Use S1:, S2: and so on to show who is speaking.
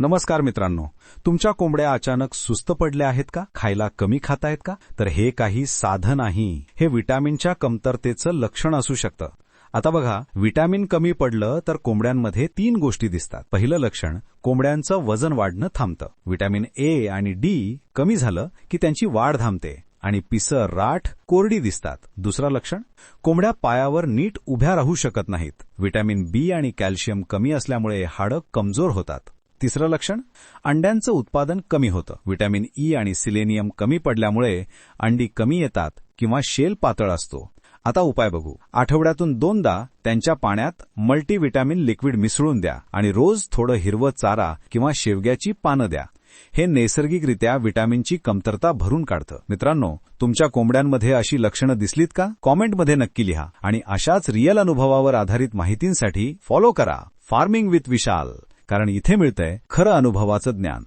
S1: नमस्कार मित्रांनो तुमच्या कोंबड्या अचानक सुस्त पडल्या आहेत का? खायला कमी खातायत का? तर हे काही साधं नाही. हे विटॅमिनच्या कमतरतेचं लक्षण असू शकतं. आता बघा विटॅमिन कमी पडलं तर कोंबड्यांमध्ये तीन गोष्टी दिसतात. पहिलं लक्षण कोंबड्यांचं वजन वाढणं थांबतं. विटॅमिन ए आणि डी कमी झालं की त्यांची वाढ थांबते. आणि पिसर राठ कोरडी दिसतात. दुसरं लक्षण कोंबड्या पायावर नीट उभ्या राहू शकत नाहीत. विटॅमिन बी आणि कॅल्शियम कमी असल्यामुळे हाडं कमजोर होतात. तिसरं लक्षण अंड्यांचं उत्पादन कमी होतं. व्हिटॅमिन ई आणि सिलेनियम कमी पडल्यामुळे अंडी कमी येतात किंवा शेल पातळ असतो. आता उपाय बघू. आठवड्यातून दोनदा त्यांच्या पाण्यात मल्टीविटॅमिन लिक्विड मिसळून द्या आणि रोज थोडं हिरवं चारा किंवा शेवग्याची पानं द्या. हे नैसर्गिकरित्या विटॅमिनची कमतरता भरून काढतं. मित्रांनो तुमच्या कोंबड्यांमध्ये अशी लक्षणं दिसलीत का? कॉमेंटमध्ये नक्की लिहा आणि अशाच रिअल अनुभवावर आधारित माहितींसाठी फॉलो करा. Farming with Vishal. कारण इथे मिळतंय खरं अनुभवाचं ज्ञान.